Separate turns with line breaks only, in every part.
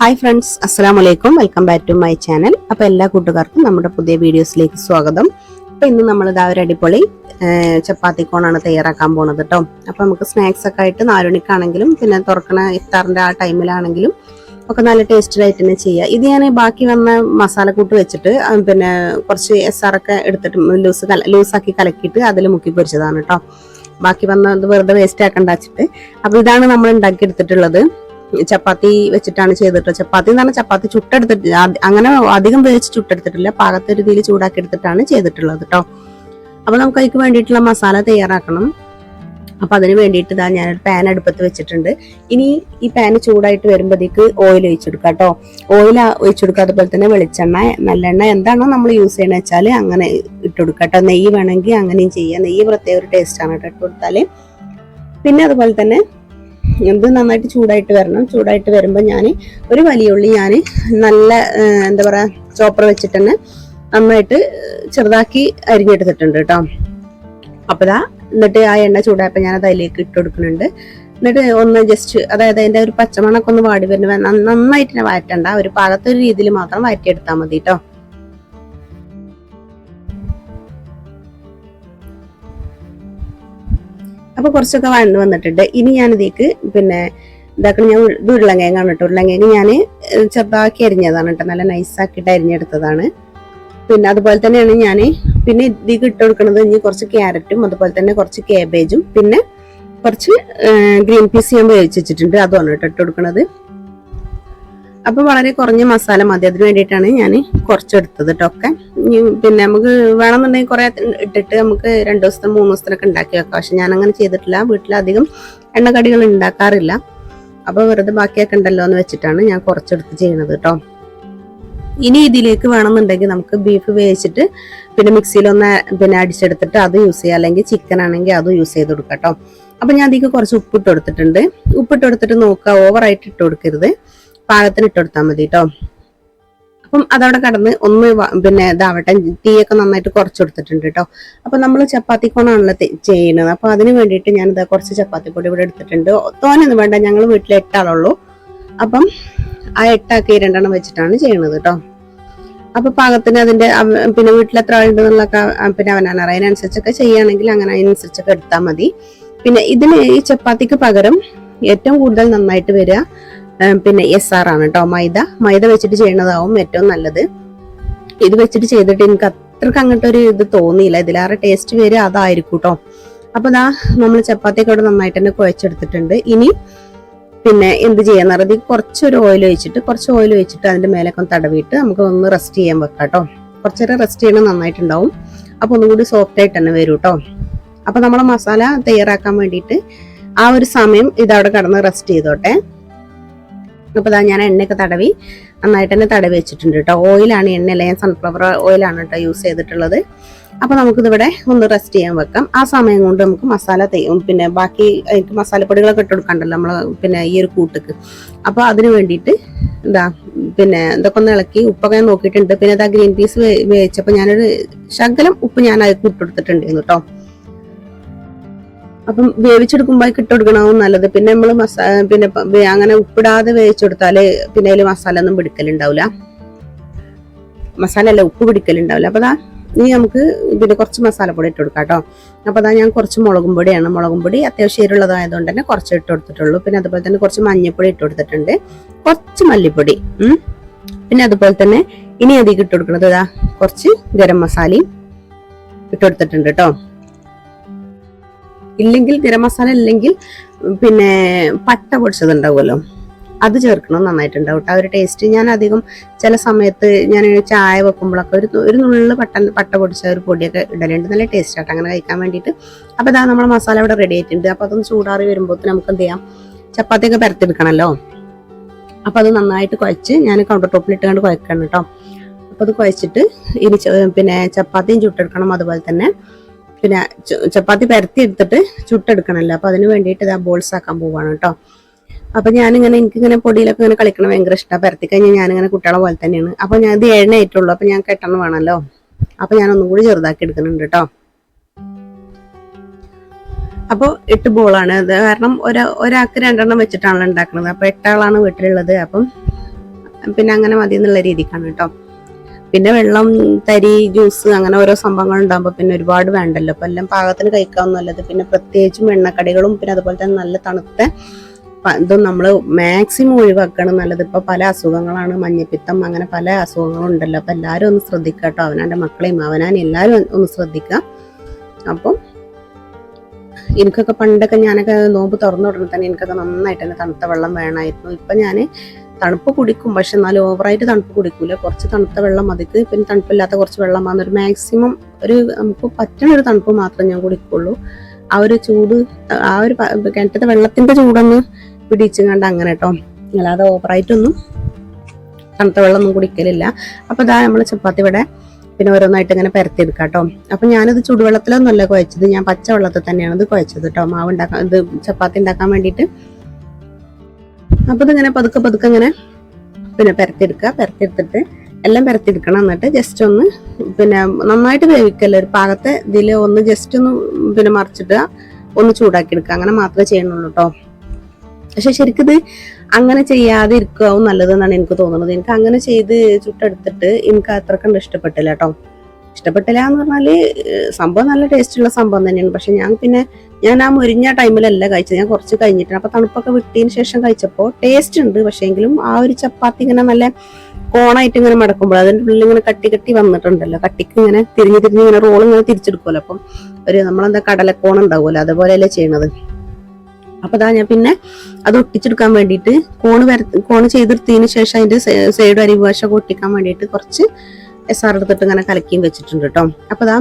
Hi friends അസ്സാം വലൈക്കും welcome back to my channel അപ്പൊ എല്ലാ കൂട്ടുകാർക്കും നമ്മുടെ പുതിയ വീഡിയോസിലേക്ക് സ്വാഗതം. അപ്പൊ ഇന്ന് നമ്മൾ ഇതാ ഒരു അടിപൊളി ചപ്പാത്തിക്കോണാണ് ചപ്പാത്തി കോണാണ് തയ്യാറാക്കാൻ പോണത് കേട്ടോ അപ്പൊ നമുക്ക് സ്നാക്സ് ഒക്കെ ആയിട്ട് നാലുമണിക്കാണെങ്കിലും പിന്നെ തുറക്കണ ഇഫ്താറിന്റെ ആ ടൈമിലാണെങ്കിലും ഒക്കെ നല്ല ടേസ്റ്റഡ് ആയിട്ട് തന്നെ ചെയ്യുക ഇത് ഞാൻ ബാക്കി വന്ന മസാലക്കൂട്ട് വെച്ചിട്ട് പിന്നെ കുറച്ച് എസ് ആർ ഒക്കെ എടുത്തിട്ട് ലൂസ് ലൂസാക്കി കലക്കിയിട്ട് അതിൽ മുക്കി പൊരിച്ചതാണ് കേട്ടോ ബാക്കി വന്ന ഇത് വെറുതെ വേസ്റ്റ് ആക്കണ്ട വെച്ചിട്ട്. അപ്പൊ ഇതാണ് നമ്മൾ ഉണ്ടാക്കി എടുത്തിട്ടുള്ളത് ചപ്പാത്തി വെച്ചിട്ടാണ് ചെയ്തിട്ട് ചപ്പാത്തി എന്ന് പറഞ്ഞാൽ ചപ്പാത്തി ചുട്ടെടുത്തിട്ട് അങ്ങനെ അധികം വേവിച്ച് ചുട്ടെടുത്തിട്ടില്ല. പാകത്തെ രീതിയിൽ ചൂടാക്കി എടുത്തിട്ടാണ് ചെയ്തിട്ടുള്ളത് കേട്ടോ അപ്പൊ നമുക്ക് അതിക്ക് വേണ്ടിയിട്ടുള്ള മസാല തയ്യാറാക്കണം. അപ്പൊ അതിന് വേണ്ടിയിട്ട് ഇതാ ഞാനൊരു പാൻ അടുപ്പത്ത് വെച്ചിട്ടുണ്ട്. ഇനി ഈ പാൻ ചൂടായിട്ട് വരുമ്പോഴത്തേക്ക് ഓയിൽ ഒഴിച്ചെടുക്കാം കേട്ടോ ഓയിൽ ഒഴിച്ചെടുക്കുക. അതുപോലെ തന്നെ വെളിച്ചെണ്ണ നല്ലെണ്ണ എന്താണോ നമ്മൾ യൂസ് ചെയ്യണമെന്ന് വെച്ചാൽ അങ്ങനെ ഇട്ടുകൊടുക്കുക കേട്ടോ നെയ്യ് വേണമെങ്കിൽ അങ്ങനെയും ചെയ്യാം. നെയ്യ് പ്രത്യേക ഒരു ടേസ്റ്റാണ് കേട്ടോ ഇട്ട് കൊടുത്താൽ പിന്നെ അതുപോലെ തന്നെ ഇത് നന്നായിട്ട് ചൂടായിട്ട് വരണം. ചൂടായിട്ട് വരുമ്പോൾ ഞാൻ ഒരു വലിയ ഉള്ളി ഞാൻ നല്ല എന്താ പറയുക ചോപ്പർ വെച്ചിട്ട് തന്നെ നന്നായിട്ട് ചെറുതാക്കി അരിഞ്ഞെടുത്തിട്ടുണ്ട് കേട്ടോ അപ്പോൾ ഇതാ എന്നിട്ട് ആ എണ്ണ ചൂടായപ്പോൾ ഞാൻ അത് അതിലേക്ക് ഇട്ട് കൊടുക്കുന്നുണ്ട്. എന്നിട്ട് ഒന്ന് ജസ്റ്റ് അതായത് അതിന്റെ ഒരു പച്ചമണക്കൊന്ന് വാടി വരുന്ന നന്നായിട്ട് വഴറ്റണ്ട. ഒരു പാകത്തൊരു രീതിയിൽ മാത്രം വഴറ്റിയെടുത്താൽ മതി കേട്ടോ അപ്പൊ കുറച്ചൊക്കെ വന്ന് വന്നിട്ടുണ്ട്. ഇനി ഞാൻ ഇതിലേക്ക് പിന്നെ ഇതാക്കണം. ഞാൻ ഇത് ഉരുളങ്കിഴങ്ങാണ് കേട്ടോ. ഉരുളങ്കിഴങ്ങ് ഞാൻ ചെറുതാക്കി അരിഞ്ഞതാണ് കേട്ടോ. നല്ല നൈസാക്കിയിട്ട് അരിഞ്ഞെടുത്തതാണ്. പിന്നെ അതുപോലെ തന്നെയാണ് ഞാൻ പിന്നെ ഇതിലേക്ക് ഇട്ട് കൊടുക്കുന്നത് ഇനി കുറച്ച് ക്യാരറ്റും അതുപോലെ തന്നെ കുറച്ച് കേബേജും പിന്നെ കുറച്ച് ഗ്രീൻ പീസ് ഞാൻ വേവിച്ചിട്ടുണ്ട് വെച്ചിട്ടുണ്ട്. അതുമാണ് കേട്ടോ ഇട്ട് കൊടുക്കുന്നത് അപ്പൊ വളരെ കുറഞ്ഞ മസാല മതി. അതിന് വേണ്ടിയിട്ടാണ് ഞാൻ കുറച്ചെടുത്തത് കേട്ടോ ഒക്കെ. ഇനി പിന്നെ നമുക്ക് വേണമെന്നുണ്ടെങ്കിൽ കുറെ ഇട്ടിട്ട് നമുക്ക് രണ്ടു ദിവസത്തെ മൂന്ന് ദിവസത്തിനൊക്കെ ഉണ്ടാക്കി വെക്കാം. പക്ഷെ ഞാൻ അങ്ങനെ ചെയ്തിട്ടില്ല. വീട്ടിലധികം എണ്ണക്കടികൾ ഉണ്ടാക്കാറില്ല. അപ്പൊ വെറുതെ ബാക്കിയൊക്കെ ഉണ്ടല്ലോ എന്ന് വെച്ചിട്ടാണ് ഞാൻ കുറച്ചെടുത്ത് ചെയ്യണത് കേട്ടോ ഇനി ഇതിലേക്ക് വേണമെന്നുണ്ടെങ്കിൽ നമുക്ക് ബീഫ് വേവിച്ചിട്ട് പിന്നെ മിക്സിയിൽ ഒന്ന് പിന്നെ അടിച്ചെടുത്തിട്ട് അത് യൂസ് ചെയ്യാം. അല്ലെങ്കിൽ ചിക്കൻ ആണെങ്കിൽ അത് യൂസ് ചെയ്ത് കൊടുക്കാം കേട്ടോ അപ്പൊ ഞാൻ അതിലേക്ക് കുറച്ച് ഉപ്പിട്ട് കൊടുത്തിട്ടുണ്ട്. ഉപ്പിട്ട് കൊടുത്തിട്ട് നോക്കുക. ഓവറായിട്ട് ഇട്ട് കൊടുക്കരുത്. പാകത്തിന് ഇട്ട് കൊടുത്താൽ മതി കേട്ടോ അപ്പം അതവിടെ കടന്ന് ഒന്ന് പിന്നെ ഇതാവട്ടെ തീയൊക്കെ നന്നായിട്ട് കുറച്ച് കൊടുത്തിട്ടുണ്ട് കേട്ടോ അപ്പൊ നമ്മൾ ചപ്പാത്തി കോണാണല്ലോ ചെയ്യുന്നത് അപ്പൊ അതിന് വേണ്ടിയിട്ട് ഞാൻ ഇതാ കുറച്ച് ചപ്പാത്തി പൊടി ഇവിടെ എടുത്തിട്ടുണ്ട്. തോനൊന്നും വേണ്ട ഞങ്ങൾ വീട്ടിൽ എട്ടാളുള്ളൂ. അപ്പം ആ എട്ടാക്കി രണ്ടെണ്ണം വെച്ചിട്ടാണ് ചെയ്യണത് കേട്ടോ അപ്പൊ പാകത്തിന് അതിന്റെ പിന്നെ വീട്ടിൽ എത്ര ആളുണ്ടെന്നുള്ളൊക്കെ പിന്നെ അവനാണ് അതിനനുസരിച്ചൊക്കെ ചെയ്യുകയാണെങ്കിൽ അങ്ങനെ അതിനനുസരിച്ചൊക്കെ എടുത്താൽ മതി. പിന്നെ ഇതിന് ഈ ചപ്പാത്തിക്ക് പകരം ഏറ്റവും കൂടുതൽ നന്നായിട്ട് വരിക പിന്നെ എസ് ആർ ആണ് കേട്ടോ മൈദ. മൈദ വെച്ചിട്ട് ചെയ്യണതാവും ഏറ്റവും നല്ലത്. ഇത് വെച്ചിട്ട് ചെയ്തിട്ട് എനിക്ക് അത്രയ്ക്ക് അങ്ങോട്ട് ഒരു ഇത് തോന്നിയില്ല. ഇതിലേറെ ടേസ്റ്റ് വരിക അതായിരിക്കും കേട്ടോ അപ്പൊ ദാ നമ്മൾ ചപ്പാത്തി കൂടെ നന്നായിട്ട് തന്നെ കുഴച്ചെടുത്തിട്ടുണ്ട്. ഇനി പിന്നെ എന്ത് ചെയ്യാന്ന് പറയുന്നത് കുറച്ചൊരു ഓയിൽ ഒഴിച്ചിട്ട് കുറച്ച് ഓയിൽ ഒഴിച്ചിട്ട് അതിന്റെ മേലൊക്കെ ഒന്ന് തടവിയിട്ട് നമുക്ക് ഒന്ന് റെസ്റ്റ് ചെയ്യാൻ വെക്കാം കേട്ടോ കുറച്ചേരം റെസ്റ്റ് ചെയ്യണം നന്നായിട്ടുണ്ടാവും. അപ്പൊ ഒന്നും കൂടി സോഫ്റ്റ് ആയിട്ട് തന്നെ വരും കേട്ടോ അപ്പൊ നമ്മളെ മസാല തയ്യാറാക്കാൻ വേണ്ടിയിട്ട് ആ ഒരു സമയം ഇതവിടെ കടന്ന് റെസ്റ്റ് ചെയ്തോട്ടെ. അപ്പൊ ഇതാ ഞാൻ എണ്ണയൊക്കെ തടവി നന്നായിട്ട് തന്നെ തടവി വെച്ചിട്ടുണ്ട് കേട്ടോ. ഓയിലാണ് എണ്ണ ഞാൻ സൺഫ്ലവർ ഓയിലാണ് കേട്ടോ യൂസ് ചെയ്തിട്ടുള്ളത്. അപ്പോൾ നമുക്കിതിവിടെ ഒന്ന് റെസ്റ്റ് ചെയ്യാൻ വെക്കാം. ആ സമയം കൊണ്ട് നമുക്ക് മസാല തെയ്യും പിന്നെ ബാക്കി മസാലപ്പൊടികളൊക്കെ ഇട്ട് കൊടുക്കണ്ടല്ലോ നമ്മൾ പിന്നെ ഈ ഒരു കൂട്ടുക്ക്. അപ്പോൾ അതിന് വേണ്ടിയിട്ട് എന്താ പിന്നെ ഇതൊക്കെ ഒന്ന് ഇളക്കി ഉപ്പൊക്കെ ഞാൻ നോക്കിയിട്ടുണ്ട്. പിന്നെ ഇതാ ഗ്രീൻ പീസ് വേവിച്ചപ്പോൾ ഞാനൊരു ശകലം ഉപ്പ് ഞാൻ അതിൽ ഇട്ടുകൊടുത്തിട്ടുണ്ടായിരുന്നു കേട്ടോ. അപ്പം വേവിച്ചെടുക്കുമ്പോൾ ഇട്ട് കൊടുക്കണവും നല്ലത്. പിന്നെ നമ്മൾ മസാ പിന്നെ അങ്ങനെ ഉപ്പിടാതെ വേവിച്ചെടുത്താൽ പിന്നെ അതിൽ മസാല ഒന്നും പിടിക്കലുണ്ടാവില്ല മസാല അല്ല ഉപ്പ് പിടിക്കലുണ്ടാവില്ല അപ്പൊ അതാ ഇനി നമുക്ക് പിന്നെ കുറച്ച് മസാലപ്പൊടി ഇട്ട് കൊടുക്കാം കേട്ടോ അപ്പൊ അതാ ഞാൻ കുറച്ച് മുളകും പൊടിയാണ്. മുളകും പൊടി അത്യാവശ്യം ഏരുള്ളതായതുകൊണ്ട് തന്നെ കുറച്ച് ഇട്ട് കൊടുത്തിട്ടുള്ളൂ പിന്നെ അതുപോലെ തന്നെ കുറച്ച് മഞ്ഞൾപ്പൊടി ഇട്ട് കൊടുത്തിട്ടുണ്ട് കുറച്ച് മല്ലിപ്പൊടി. പിന്നെ അതുപോലെ തന്നെ ഇനി അതിലേക്ക് ഇട്ട് കൊടുക്കുന്നത് ഇതാ കുറച്ച് ഗരം മസാലയും ഇട്ട് കൊടുത്തിട്ടുണ്ട് കേട്ടോ ഇല്ലെങ്കിൽ ഗരം മസാല ഇല്ലെങ്കിൽ പിന്നെ പട്ട പൊടിച്ചത് ഉണ്ടാവുമല്ലോ അത് ചേർക്കണം നന്നായിട്ടുണ്ടാവും കേട്ടോ. ആ ഒരു ടേസ്റ്റ് ഞാൻ അധികം ചില സമയത്ത് ഞാൻ ചായ വെക്കുമ്പോഴൊക്കെ ഒരു ഒരു നുള്ള പട്ട പട്ട പൊടിച്ച ഒരു പൊടിയൊക്കെ ഇടലുണ്ട്. നല്ല ടേസ്റ്റ് ആട്ടോ. അങ്ങനെ കഴിക്കാൻ വേണ്ടിയിട്ട്. അപ്പോൾ ഇതാ നമ്മുടെ മസാല ഇവിടെ റെഡി ആയിട്ടുണ്ട്. അപ്പോൾ അതൊന്ന് ചൂടാറി വരുമ്പോൾ നമുക്ക് എന്ത് ചെയ്യാം? ചപ്പാത്തിയൊക്കെ പരത്തിയെടുക്കണമല്ലോ അപ്പോൾ അത് നന്നായിട്ട് കുഴച്ച് ഞാൻ കൗണ്ടർ ടോപ്പിൽ ഇട്ടുകൊണ്ട് കുഴക്കണം കേട്ടോ. അപ്പോൾ അത് കുഴച്ചിട്ട് ഇനി പിന്നെ ചപ്പാത്തിയും ചുട്ടെടുക്കണം അതുപോലെ തന്നെ. പിന്നെ ചപ്പാത്തി പരത്തി എടുത്തിട്ട് ചുട്ടെടുക്കണമല്ലോ അപ്പോൾ അതിന് വേണ്ടിയിട്ട് ഇതാ ബോൾസ് ആക്കാൻ പോവാണ് കേട്ടോ അപ്പോൾ ഞാനിങ്ങനെ എനിക്കിങ്ങനെ പൊടിയിലൊക്കെ ഇങ്ങനെ കളിക്കണം ഭയങ്കര ഇഷ്ടമാണ് പരത്തി കഴിഞ്ഞാൽ ഞാനിങ്ങനെ കുട്ടികളെ പോലെ തന്നെയാണ്. അപ്പോൾ ഞാൻ ഇത് എണ്ണ അപ്പോൾ അപ്പൊ ഞാൻ കെട്ടണം വേണമല്ലോ അപ്പോൾ ഞാൻ ഒന്നും കൂടി ചെറുതാക്കി എടുക്കുന്നുണ്ട് കേട്ടോ അപ്പോൾ എട്ട് ബോളാണ് അത് കാരണം ഒരാ ഒരാൾക്ക് രണ്ടെണ്ണം വെച്ചിട്ടാണല്ലോ ഉണ്ടാക്കുന്നത് അപ്പോൾ എട്ടാളാണ് വീട്ടിലുള്ളത്. അപ്പം പിന്നെ അങ്ങനെ മതി എന്നുള്ള രീതിക്കാണ് കേട്ടോ പിന്നെ വെള്ളം തരി ജ്യൂസ് അങ്ങനെ ഓരോ സംഭവങ്ങൾ ഉണ്ടാകുമ്പോൾ പിന്നെ ഒരുപാട് വേണ്ടല്ലോ. അപ്പം എല്ലാം പാകത്തിന് കഴിക്കാവുന്നല്ലത് പിന്നെ പ്രത്യേകിച്ചും എണ്ണക്കടികളും പിന്നെ അതുപോലെ തന്നെ നല്ല തണുത്ത ഇതും നമ്മൾ മാക്സിമം ഒഴിവാക്കണം നല്ലത്. ഇപ്പോൾ പല അസുഖങ്ങളാണ്. മഞ്ഞപ്പിത്തം അങ്ങനെ പല അസുഖങ്ങളും ഉണ്ടല്ലോ. അപ്പോൾ എല്ലാവരും ഒന്ന് ശ്രദ്ധിക്കുക കേട്ടോ. അവനാന്റെ മക്കളെയും അവനാൻ എല്ലാവരും ഒന്ന് ശ്രദ്ധിക്കുക അപ്പം എനിക്കൊക്കെ പണ്ടൊക്കെ ഞാനൊക്കെ നോമ്പ് തുറന്നു തുടങ്ങി തന്നെ എനിക്കൊക്കെ നന്നായിട്ട് തന്നെ തണുത്ത വെള്ളം വേണമായിരുന്നു. ഇപ്പം ഞാൻ തണുപ്പ് കുടിക്കും പക്ഷെ എന്നാലും ഓവറായിട്ട് തണുപ്പ് കുടിക്കൂല. കുറച്ച് തണുത്ത വെള്ളം മതിക്ക്. പിന്നെ തണുപ്പില്ലാത്ത കുറച്ച് വെള്ളം വന്ന ഒരു മാക്സിമം ഒരു നമുക്ക് പറ്റുന്ന ഒരു തണുപ്പ് മാത്രമേ ഞാൻ കുടിക്കുള്ളൂ. ആ ഒരു ചൂട് ആ ഒരു കിണറ്റത്തെ വെള്ളത്തിന്റെ ചൂടൊന്ന് പിടിച്ചും കണ്ട് അങ്ങനെ കേട്ടോ അല്ലാതെ ഓവറായിട്ടൊന്നും തണുത്ത വെള്ളമൊന്നും കുടിക്കലില്ല. അപ്പൊ ഇതാ നമ്മൾ ചപ്പാത്തി ഇവിടെ പിന്നെ ഓരോന്നായിട്ട് ഇങ്ങനെ പരത്തിയെടുക്കാം കേട്ടോ അപ്പൊ ഞാനിത് ചൂടുവെള്ളത്തിലൊന്നുമല്ല കുഴച്ചത്. ഞാൻ പച്ച വെള്ളത്തിൽ തന്നെയാണ് ഇത് കുഴച്ചത് കേട്ടോ മാവ് ഉണ്ടാക്കാൻ ഇത് ചപ്പാത്തി ഉണ്ടാക്കാൻ വേണ്ടിയിട്ട് അപ്പൊ ഇതിങ്ങനെ പതുക്കെ പതുക്കെ ഇങ്ങനെ പിന്നെ പരത്തിയെടുക്കുക. പരത്തിയെടുത്തിട്ട് എല്ലാം പരത്തിയെടുക്കണം. എന്നിട്ട് ജസ്റ്റ് ഒന്ന് പിന്നെ നന്നായിട്ട് വേവിക്കല്ല? ഒരു പാകത്തെ ഇതിൽ ഒന്ന് ജസ്റ്റ് ഒന്ന് പിന്നെ മറിച്ചിട്ട് ഒന്ന് ചൂടാക്കി എടുക്കുക അങ്ങനെ മാത്രമേ ചെയ്യണുള്ളൂ കേട്ടോ പക്ഷെ ശരിക്കിത് അങ്ങനെ ചെയ്യാതെ നല്ലതെന്നാണ് എനിക്ക് തോന്നുന്നത്. എനിക്ക് അങ്ങനെ ചെയ്ത് ചുട്ടെടുത്തിട്ട് എനിക്ക് അത്ര കണ്ട് ഇഷ്ടപ്പെട്ടില്ല കേട്ടോ ഇഷ്ടപ്പെട്ടില്ല എന്ന് പറഞ്ഞാൽ ഏഹ് സംഭവം നല്ല ടേസ്റ്റുള്ള സംഭവം തന്നെയാണ്. പക്ഷെ ഞാൻ പിന്നെ ഞാൻ ആ മുരിഞ്ഞ ടൈമിലല്ല കഴിച്ചത്. ഞാൻ കുറച്ച് കഴിഞ്ഞിട്ടാണ്. അപ്പൊ തണുപ്പൊക്കെ വിട്ടതിന് ശേഷം കഴിച്ചപ്പോൾ ടേസ്റ്റ് ഉണ്ട്. പക്ഷെ എങ്കിലും ആ ഒരു ചപ്പാത്തി ഇങ്ങനെ നല്ല കോണായിട്ട് ഇങ്ങനെ മടക്കുമ്പോൾ അതിന്റെ ഉള്ളിൽ ഇങ്ങനെ കട്ടി കട്ടി വന്നിട്ടുണ്ടല്ലോ. കട്ടിക്ക് ഇങ്ങനെ തിരിഞ്ഞ് തിരിഞ്ഞ് ഇങ്ങനെ റോൾ ഇങ്ങനെ തിരിച്ചെടുക്കുമല്ലോ അപ്പം ഒരു നമ്മളെന്താ കടലക്കോൺ ഉണ്ടാവുമല്ലോ. അതുപോലെയല്ലേ ചെയ്യണത്. അപ്പൊ അതാ ഞാൻ പിന്നെ അത് ഒട്ടിച്ചെടുക്കാൻ വേണ്ടിയിട്ട് കോണ് വര കോണ് ചെയ്തെടുത്തതിന് ശേഷം അതിന്റെ സൈഡ് അരിവാശ ഒട്ടിക്കാൻ വേണ്ടിയിട്ട് കുറച്ച് എസ് ആർ എടുത്തിട്ട് ഇങ്ങനെ കലക്കിയും വെച്ചിട്ടുണ്ട് കേട്ടോ അപ്പൊ അതാ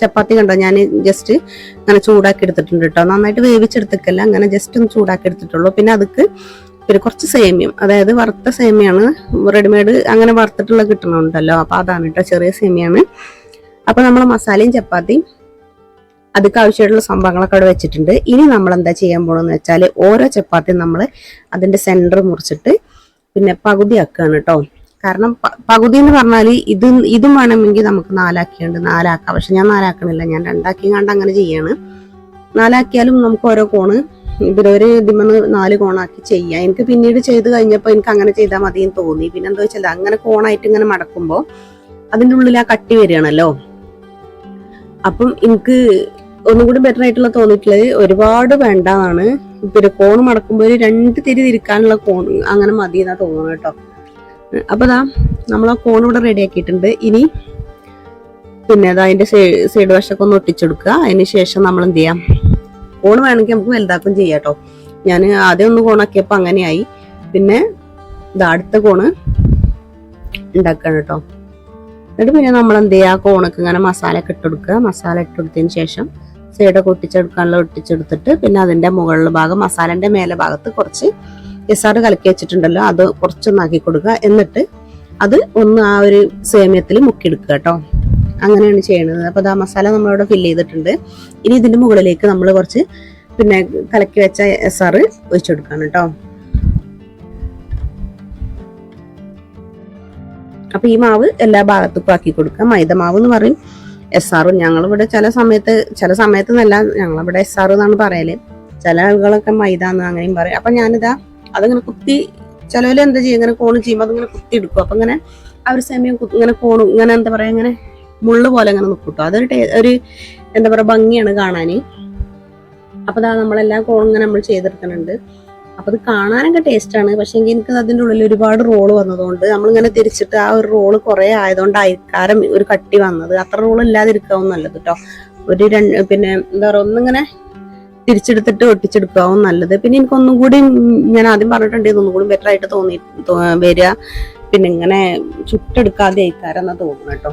ചപ്പാത്തി കണ്ടോ? ഞാൻ ജസ്റ്റ് ഇങ്ങനെ ചൂടാക്കി എടുത്തിട്ടുണ്ട് കേട്ടോ നന്നായിട്ട് വേവിച്ചെടുത്തേക്കല്ല അങ്ങനെ ജസ്റ്റ് ഒന്ന് ചൂടാക്കി എടുത്തിട്ടുള്ളൂ. പിന്നെ അതുക്ക് പിന്നെ കുറച്ച് സേമിയം അതായത് വറുത്ത സേമിയാണ് റെഡിമെയ്ഡ് അങ്ങനെ വറുത്തിട്ടുള്ള കിട്ടണമുണ്ടല്ലോ അപ്പൊ അതാണ് കേട്ടോ ചെറിയ സേമിയാണ്. അപ്പൊ നമ്മൾ മസാലയും ചപ്പാത്തിയും അതൊക്കെ ആവശ്യമായിട്ടുള്ള സംഭവങ്ങളൊക്കെ അവിടെ വെച്ചിട്ടുണ്ട്. ഇനി നമ്മൾ എന്താ ചെയ്യാൻ പോകണമെന്ന് വെച്ചാൽ ഓരോ ചപ്പാത്തിയും നമ്മൾ അതിന്റെ സെന്റർ മുറിച്ചിട്ട് പിന്നെ പകുതി ആക്കുകയാണ് കേട്ടോ കാരണം പകുതി എന്ന് പറഞ്ഞാൽ ഇത് ഇതും വേണമെങ്കിൽ നമുക്ക് നാലാക്കിയുണ്ട് നാലാക്കാം. പക്ഷെ ഞാൻ നാലാക്കണില്ല. ഞാൻ രണ്ടാക്കി കണ്ട് അങ്ങനെ ചെയ്യാണ്. നാലാക്കിയാലും നമുക്ക് ഓരോ കോണ് പിന്നെ ഇതിമെന്ന് നാല് കോണാക്കി ചെയ്യാം. എനിക്ക് പിന്നീട് ചെയ്ത് കഴിഞ്ഞപ്പോൾ എനിക്ക് അങ്ങനെ ചെയ്താൽ മതി എന്ന് തോന്നി. പിന്നെ എന്താ വെച്ചാൽ അങ്ങനെ കോണായിട്ട് ഇങ്ങനെ മടക്കുമ്പോൾ അതിന്റെ ഉള്ളിൽ ആ കട്ടി വരികയാണല്ലോ. അപ്പം എനിക്ക് ഒന്നും കൂടി ബെറ്റർ ആയിട്ടുള്ള തോന്നിയിട്ടുള്ളത് ഒരുപാട് വേണ്ടതാണ് പിന്നെ കോൺ മടക്കുമ്പോൾ ഒരു രണ്ട് തിരി തിരിക്കാനുള്ള കോൺ അങ്ങനെ മതി എന്നാ തോന്നുന്നു കേട്ടോ. അപ്പൊ ദാ നമ്മൾ ആ കോൺ ഇവിടെ റെഡി ആക്കിയിട്ടുണ്ട്. ഇനി പിന്നെ അത് അതിന്റെ സൈഡ് വശമൊക്കെ ഒന്ന് ഒട്ടിച്ചെടുക്കുക. അതിന് ശേഷം നമ്മൾ എന്ത് ചെയ്യാം? കോൺ വേണമെങ്കിൽ നമുക്ക് വലുതാക്കും ചെയ്യാം കേട്ടോ ഞാൻ ആദ്യം ഒന്ന് കോണാക്കിയപ്പോൾ അങ്ങനെയായി. പിന്നെ ഇതാ അടുത്ത കോണ് ഉണ്ടാക്കുകയാണ് കേട്ടോ എന്നിട്ട് പിന്നെ നമ്മൾ എന്ത് ചെയ്യുക ആ കോണൊക്കെ ഇങ്ങനെ മസാല ഒക്കെ ഇട്ടെടുക്കുക. മസാല ഇട്ടെടുത്തതിന് ശേഷം സൈഡൊക്കെ ഒട്ടിച്ചെടുക്കാനുള്ള ഒട്ടിച്ചെടുത്തിട്ട് പിന്നെ അതിന്റെ മുകളിലെ ഭാഗം മസാലന്റെ മേലെ ഭാഗത്ത് കുറച്ച് എസാറ് കലക്കി വെച്ചിട്ടുണ്ടല്ലോ അത് കുറച്ചൊന്നാക്കി കൊടുക്കുക. എന്നിട്ട് അത് ഒന്ന് ആ ഒരു സേമിയത്തിൽ മുക്കിയെടുക്കുക കേട്ടോ. അങ്ങനെയാണ് ചെയ്യുന്നത് അപ്പൊ ആ മസാല നമ്മളിവിടെ ഫില്ല് ചെയ്തിട്ടുണ്ട്. ഇനി ഇതിന്റെ മുകളിലേക്ക് നമ്മൾ കുറച്ച് പിന്നെ കലക്കി വെച്ച എസ്ആർ ഒഴിച്ചു കൊടുക്കാണ് കേട്ടോ. അപ്പൊ ഈ മാവ് എല്ലാ ഭാഗത്തേക്കും ആക്കി കൊടുക്കുക. മൈദ മാവ് എന്ന് പറയും. എസ് ആർ ഞങ്ങളിവിടെ ചില സമയത്ത് ചില സമയത്ത് എന്നല്ല ഞങ്ങളിവിടെ എസ് ആർ എന്നാണ് പറയൽ. ചില ആളുകളൊക്കെ മൈദ എന്ന് അങ്ങനെയും പറയും. അപ്പൊ ഞാനിതാ അതിങ്ങനെ കുത്തി ചിലവിൽ എന്താ ചെയ്യും ഇങ്ങനെ കോണ് ചെയ്യുമ്പോൾ അതിങ്ങനെ കുത്തി എടുക്കും. അപ്പൊ ഇങ്ങനെ ആ ഒരു സമയം ഇങ്ങനെ കോണും ഇങ്ങനെ എന്താ പറയാ ഇങ്ങനെ മുള്ളു പോലെ ഇങ്ങനെ നിൽക്കും അതൊരു ഒരു എന്താ പറയാ ഭംഗിയാണ് കാണാന്. അപ്പൊ അതാ നമ്മളെല്ലാം കോണും ഇങ്ങനെ നമ്മൾ ചെയ്തെടുക്കുന്നുണ്ട്. അപ്പൊ അത് കാണാനൊക്കെ ടേസ്റ്റ് ആണ്. പക്ഷെ എനിക്ക് അതിന്റെ ഉള്ളിൽ ഒരുപാട് റോൾ വന്നതുകൊണ്ട് നമ്മളിങ്ങനെ തിരിച്ചിട്ട് ആ ഒരു റോൾ കുറെ ആയതുകൊണ്ട് ഒരു കട്ടി വന്നത്. അത്ര റോൾ ഇല്ലാതിരിക്കാവും നല്ലത് കേട്ടോ ഒരു രണ്ട് പിന്നെ എന്താ പറയുക ഒന്നിങ്ങനെ തിരിച്ചെടുത്തിട്ട് ഒട്ടിച്ചെടുക്കാവും നല്ലത്. പിന്നെ എനിക്ക് ഒന്നും കൂടി ഞാൻ ആദ്യം പറഞ്ഞിട്ടുണ്ടെങ്കിൽ ഒന്നും കൂടി ബെറ്റർ ആയിട്ട് തോന്നി വരിക. പിന്നെ ഇങ്ങനെ ചുട്ടെടുക്കാതെ അയക്കാരം എന്നാ തോന്നുന്നു കേട്ടോ.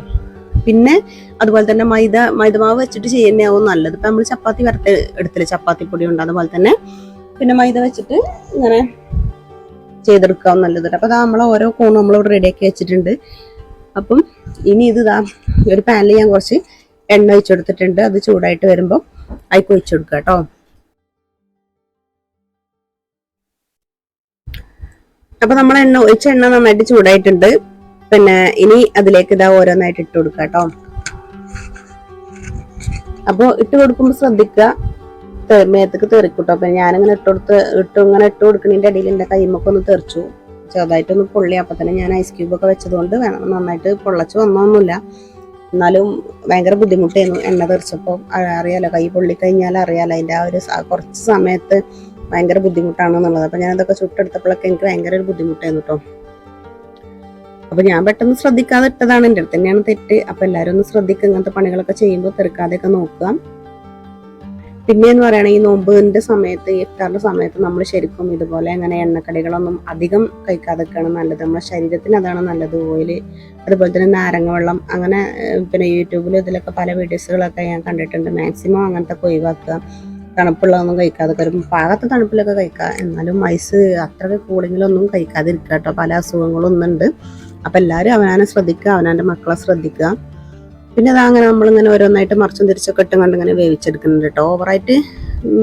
പിന്നെ അതുപോലെ തന്നെ മൈദ മൈദമാവ് വെച്ചിട്ട് ചെയ്യുന്നതാവും നല്ലത്. ഇപ്പൊ നമ്മൾ ചപ്പാത്തി വരത്തെ എടുത്തില്ല ചപ്പാത്തി പൊടി ഉണ്ട് അതുപോലെ തന്നെ. പിന്നെ മൈദ വെച്ചിട്ട് ഇങ്ങനെ ചെയ്തെടുക്കാവും നല്ലത് അപ്പൊ അതാ നമ്മൾ ഓരോ കോണും നമ്മളിവിടെ റെഡിയാക്കി വെച്ചിട്ടുണ്ട്. അപ്പം ഇനി ഇത് ഇതാ ഒരു പാനിൽ ഞാൻ കുറച്ച് എണ്ണ ഒഴിച്ചെടുത്തിട്ടുണ്ട് അത് ചൂടായിട്ട് വരുമ്പോൾ അയക്ക് ഒഴിച്ചു കൊടുക്കുക കേട്ടോ. അപ്പൊ നമ്മൾ എണ്ണ ഒഴിച്ച എണ്ണ നന്നായിട്ട് ചൂടായിട്ടുണ്ട്. പിന്നെ ഇനി അതിലേക്ക് ഇതാ ഓരോന്നായിട്ട് ഇട്ട് കൊടുക്കുക കേട്ടോ. അപ്പൊ ഇട്ട് കൊടുക്കുമ്പോൾ ശ്രദ്ധിക്കുക. മേത്തേക്ക് തെറിക്കൂട്ടോ അപ്പൊ ഞാനിങ്ങനെ ഇട്ട് കൊടുത്ത് ഇട്ട് ഇങ്ങനെ ഇട്ട് കൊടുക്കുന്നതിന്റെ ഇടയിൽ എന്റെ കൈമൊക്കെ ഒന്ന് തെറിച്ചു. ചെറുതായിട്ടൊന്ന് പൊള്ളി. അപ്പൊ തന്നെ ഞാൻ ഐസ് ക്യൂബൊക്കെ വെച്ചതുകൊണ്ട് വേണം നന്നായിട്ട് പൊള്ളച്ച് വന്നൊന്നുമില്ല. എന്നാലും ഭയങ്കര ബുദ്ധിമുട്ടായിരുന്നു എണ്ണ തെറിച്ചപ്പോൾ അറിയാലോ കൈ പൊള്ളിക്കഴിഞ്ഞാൽ അറിയാലോ അതിന്റെ ആ ഒരു കുറച്ച് സമയത്ത് ഭയങ്കര ബുദ്ധിമുട്ടാണ് എന്നുള്ളത്. അപ്പം ഞാനതൊക്കെ ചുട്ടെടുത്തപ്പോഴൊക്കെ എനിക്ക് ഭയങ്കര ഒരു ബുദ്ധിമുട്ടായിരുന്നു കേട്ടോ അപ്പൊ ഞാൻ പെട്ടെന്ന് ശ്രദ്ധിക്കാതെ ഇട്ടതാണ്. എന്റെ അടുത്ത് തന്നെയാണ് തെറ്റ്. അപ്പൊ എല്ലാവരും ഒന്ന് ശ്രദ്ധിക്കുക ഇങ്ങനത്തെ പണികളൊക്കെ ചെയ്യുമ്പോൾ തെറുക്കാതെയൊക്കെ നോക്കുക. പിന്നെ എന്ന് പറയുകയാണെങ്കിൽ ഈ നോമ്പിന്റെ സമയത്ത് ഇഫ്താറിന്റെ സമയത്ത് നമ്മൾ ശരിക്കും ഇതുപോലെ അങ്ങനെ എണ്ണക്കടികളൊന്നും അധികം കഴിക്കാതൊക്കെയാണ് നല്ലത്. നമ്മുടെ ശരീരത്തിന് അതാണ് നല്ലത്. ഓയിൽ അതുപോലെ തന്നെ നാരങ്ങ വെള്ളം അങ്ങനെ പിന്നെ യൂട്യൂബിൽ ഇതിലൊക്കെ പല വീഡിയോസുകളൊക്കെ ഞാൻ കണ്ടിട്ടുണ്ട്. മാക്സിമം അങ്ങനത്തെ ഒഴിവാക്കുക. തണുപ്പുള്ളതൊന്നും കഴിക്കാതെ വരും പാകത്തെ തണുപ്പിലൊക്കെ കഴിക്കുക എന്നാലും ഐസ് അത്രയ്ക്ക് കൂളിങ്ങിലൊന്നും കഴിക്കാതിരിക്കുക കേട്ടോ. പല അസുഖങ്ങളും ഉണ്ട് അപ്പം എല്ലാവരും അവനാനെ ശ്രദ്ധിക്കുക അവനാന്റെ മക്കളെ ശ്രദ്ധിക്കുക. പിന്നെ അത് അങ്ങനെ നമ്മളിങ്ങനെ ഓരോന്നായിട്ട് മറിച്ചും തിരിച്ചൊക്കെ ഇട്ടും കണ്ട് ഇങ്ങനെ വേവിച്ചെടുക്കുന്നുണ്ട് കേട്ടോ. ഓവറായിട്ട്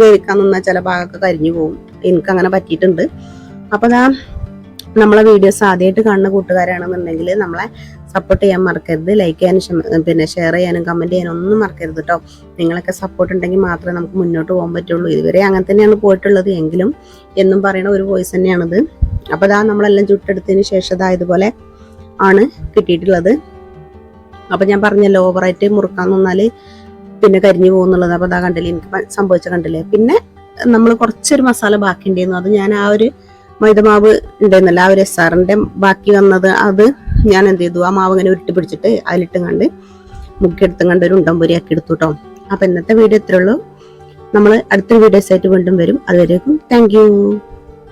വേവിക്കാൻ നിന്നാൽ ചില ഭാഗമൊക്കെ കരിഞ്ഞു പോകും എനിക്ക് അങ്ങനെ പറ്റിയിട്ടുണ്ട്. അപ്പോൾ അതാ നമ്മളെ വീഡിയോസ് ആദ്യമായിട്ട് കാണുന്ന കൂട്ടുകാരാണെന്നുണ്ടെങ്കിൽ നമ്മളെ സപ്പോർട്ട് ചെയ്യാൻ മറക്കരുത്. ലൈക്ക് ചെയ്യാനും പിന്നെ ഷെയർ ചെയ്യാനും കമന്റ് ചെയ്യാനും ഒന്നും മറക്കരുത് കേട്ടോ നിങ്ങളൊക്കെ സപ്പോർട്ട് ഉണ്ടെങ്കിൽ മാത്രമേ നമുക്ക് മുന്നോട്ട് പോകാൻ പറ്റുള്ളൂ. ഇതുവരെ അങ്ങനെ തന്നെയാണ് പോയിട്ടുള്ളത് എങ്കിലും എന്നും പറയുന്ന ഒരു വോയിസ് തന്നെയാണിത്. അപ്പോൾ അതാ നമ്മളെല്ലാം ചുട്ടെടുത്തതിന് ശേഷം അതാ ഇതുപോലെ ആണ് കിട്ടിയിട്ടുള്ളത്. അപ്പം ഞാൻ പറഞ്ഞല്ലോ ഓവറായിട്ട് മുറുക്കാൻ നിന്നാൽ പിന്നെ കരിഞ്ഞു പോകുന്നുള്ളത്. അപ്പോൾ അതാ കണ്ടില്ലേ എനിക്ക് സംഭവിച്ച കണ്ടില്ലേ? പിന്നെ നമ്മൾ കുറച്ചൊരു മസാല ബാക്കി ഉണ്ടായിരുന്നു അത് ഞാൻ ആ ഒരു മൈദമാവ് ഉണ്ടായിരുന്നല്ലോ ആ ഒരു എസ് ആറിന്റെ ബാക്കി വന്നത്. അത് ഞാൻ എന്ത് ചെയ്തു? ആ മാവ് ഇങ്ങനെ ഉരുട്ടി പിടിച്ചിട്ട് അതിലിട്ടും കണ്ട് മുക്കിയെടുത്തും കണ്ട് ഒരു ഉണ്ടംപൊരിയാക്കി എടുത്തു കേട്ടോ അപ്പൊ ഇന്നത്തെ വീഡിയോ ഇത്രേ ഉള്ളൂ. നമ്മൾ അടുത്ത വീഡിയോസ് ആയിട്ട് വീണ്ടും വരും. അതുവരേക്കും താങ്ക്